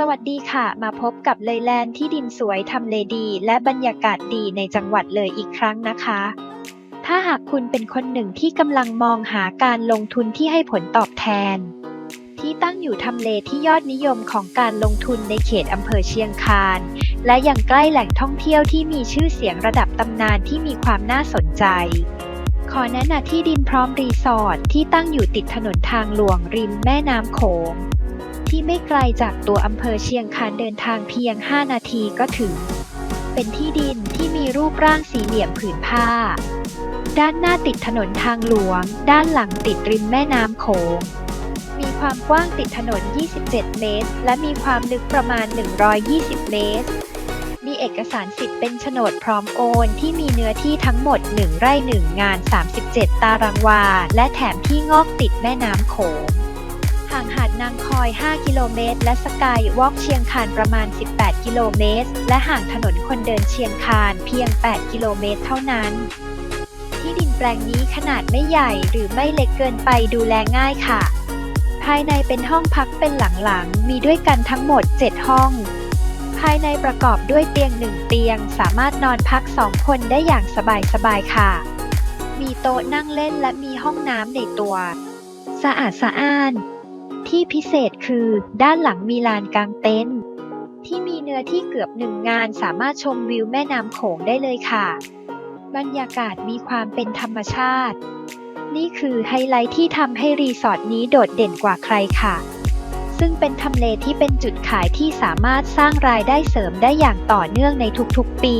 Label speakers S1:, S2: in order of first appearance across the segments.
S1: สวัสดีค่ะ มาพบกับเลยแลนด์ที่ดินสวยทำเลดี และบรรยากาศดีในจังหวัดเลยอีกครั้งนะคะ ถ้าหากคุณเป็นคนหนึ่งที่กำลังมองหาการลงทุนที่ให้ผลตอบแทน ที่ตั้งอยู่ทำเลที่ยอดนิยมของการลงทุนในเขตอำเภอเชียงคาน และยังใกล้แหล่งท่องเที่ยวที่มีชื่อเสียงระดับตำนานที่มีความน่าสนใจ ขอแนะนำที่ดินพร้อมรีสอร์ทที่ตั้งอยู่ติดถนนทางหลวงริมแม่น้ำโขง ที่ไม่ไกลจากตัวอำเภอเชียงคานเดินทางเพียง 5 นาทีก็ถึง เป็นที่ดินที่มีรูปร่างสี่เหลี่ยมผืนผ้า ด้านหน้าติดถนนทางหลวง ด้านหลังติดริมแม่น้ำโขง มีความกว้างติดถนน 27 เมตร และมีความลึกประมาณ 120 เมตร มีเอกสารสิทธิ์เป็นโฉนดพร้อมโอนที่มีเนื้อที่ทั้งหมด 1 ไร่ 1 งาน 37 ตารางวา และแถมที่งอกติดแม่น้ำโขง ห่างหาดนางคอย 5 กิโลเมตร และสกายวอล์กเชียงคานประมาณ 18 กิโลเมตร และห่างถนนคนเดินเชียงคานเพียง 8 กิโลเมตรเท่านั้น ที่ดินแปลงนี้ขนาดไม่ใหญ่หรือไม่เล็กเกินไปดูแลง่ายค่ะ ภายในเป็นห้องพักเป็นหลังๆ มีด้วยกันทั้งหมด 7 ห้อง ภายในประกอบด้วยเตียงหนึ่งเตียง สามารถนอนพักสองคนได้อย่างสบายๆค่ะ มีโต๊ะนั่งเล่นและมีห้องน้ำในตัว สะอาดสะอ้าน ที่พิเศษคือด้านหลังมีลานกลางเต็นท์ที่มีเนื้อที่เกือบหนึ่งงานสามารถชมวิวแม่น้ำโขงได้เลยค่ะ บรรยากาศมีความเป็นธรรมชาติ นี่คือไฮไลท์ที่ทำให้รีสอร์ทนี้โดดเด่นกว่าใครค่ะ ซึ่งเป็นทำเลที่เป็นจุดขายที่สามารถสร้างรายได้เสริมได้อย่างต่อเนื่องในทุกๆปี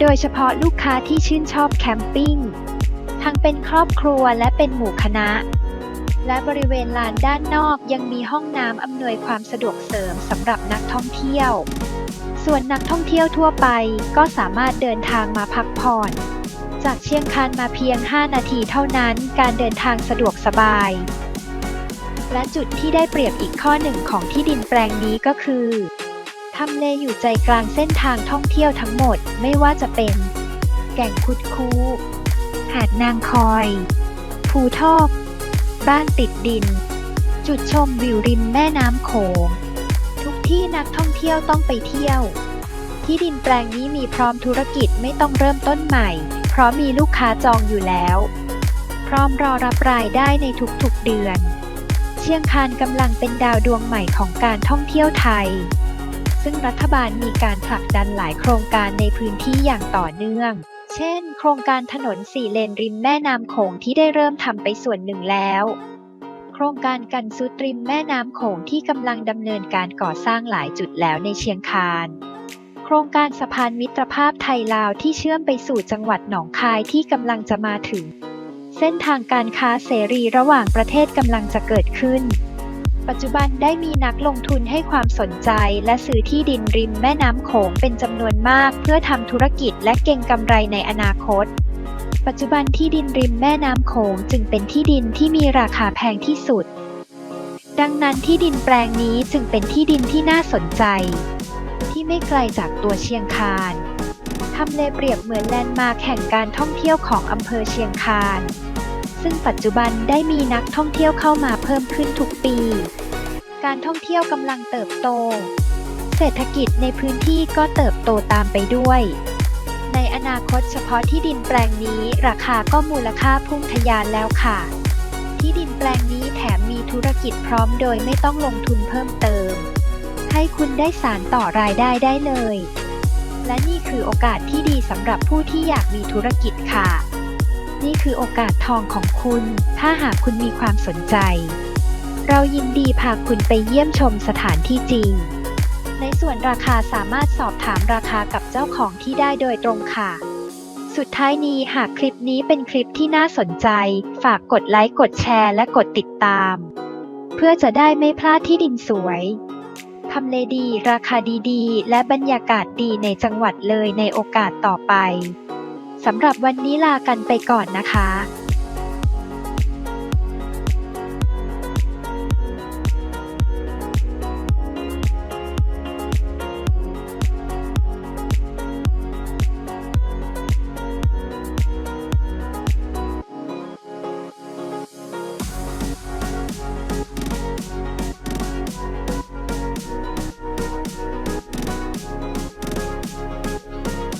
S1: โดยเฉพาะลูกค้าที่ชื่นชอบแคมปิ้ง ทั้งเป็นครอบครัวและเป็นหมู่คณะ และบริเวณลานด้านนอกยังมีห้องน้ำอำนวยความสะดวกเสริมสำหรับนักท่องเที่ยว ส่วนนักท่องเที่ยวทั่วไปก็สามารถเดินทางมาพักผ่อน จากเชียงคานมาเพียง 5 นาทีเท่านั้นการเดินทางสะดวกสบาย และจุดที่ได้เปรียบอีกข้อหนึ่งของที่ดินแปลงนี้ก็คือทำเลอยู่ใจกลางเส้นทางท่องเที่ยวทั้งหมดไม่ว่าจะเป็น แก่งคุดคู หาดนางคอย ภูทอก บ้านติดดิน จุดชมวิวริมแม่น้ำโขง ทุกที่นักท่องเที่ยวต้องไปเที่ยว ที่ดินแปลงนี้มีพร้อมธุรกิจไม่ต้องเริ่มต้นใหม่ เพราะมีลูกค้าจองอยู่แล้ว พร้อมรอรับรายได้ในทุกๆเดือน เชียงคานกำลังเป็นดาวดวงใหม่ของการท่องเที่ยวไทย ซึ่งรัฐบาลมีการผลักดันหลายโครงการในพื้นที่อย่างต่อเนื่อง เช่น โครงการถนนสี่เลนริมแม่น้ำโขงที่ได้เริ่มทำไปส่วนหนึ่งแล้ว โครงการกันซุดริมแม่น้ำโขงที่กำลังดำเนินการก่อสร้างหลายจุดแล้วในเชียงคาน โครงการสะพานมิตรภาพไทยลาวที่เชื่อมไปสู่จังหวัดหนองคายที่กำลังจะมาถึง เส้นทางการค้าเสรีระหว่างประเทศกำลังจะเกิดขึ้น ปัจจุบันได้มีนักลงทุนให้ความสนใจ และซื้อที่ดินริมแม่น้ำโขงเป็นจำนวนมาก เพื่อทำธุรกิจและเก็งกำไรในอนาคต ปัจจุบันที่ดินริมแม่น้ำโขงจึงเป็นที่ดินที่มีราคาแพงที่สุด ดังนั้นที่ดินแปลงนี้จึงเป็นที่ดินที่น่าสนใจ ที่ไม่ไกลจากตัวเชียงคานทำเลเปรียบเหมือนแลนด์มาร์คแห่งการท่องเที่ยวของอำเภอเชียงคานซึ่งปัจจุบันได้มีนักท่องเที่ยวเข้ามาเพิ่มขึ้นทุกปี การท่องเที่ยวกำลังเติบโต เศรษฐกิจในพื้นที่ก็เติบโตตามไปด้วย ในอนาคตเฉพาะที่ดินแปลงนี้ราคาก็มูลค่าพุ่งทะยานแล้วค่ะ ที่ดินแปลงนี้แถมมีธุรกิจพร้อมโดยไม่ต้องลงทุนเพิ่มเติม ให้คุณได้สารต่อรายได้ได้เลย และนี่คือโอกาสที่ดีสำหรับผู้ที่อยากมีธุรกิจค่ะนี่คือโอกาสทองของคุณ ถ้าหากคุณมีความสนใจ เรายินดีพาคุณไปเยี่ยมชมสถานที่จริง ในส่วนราคาสามารถสอบถามราคากับเจ้าของที่ได้โดยตรงค่ะ สุดท้ายนี้หากคลิปนี้เป็นคลิปที่น่าสนใจ ฝากกดไลค์กดแชร์และกดติดตาม เพื่อจะได้ไม่พลาดที่ดินสวยทำเลดีราคาดีๆ และบรรยากาศดีในจังหวัดเลยในโอกาสต่อไปสำหรับวันนี้ลากันไปก่อนนะคะ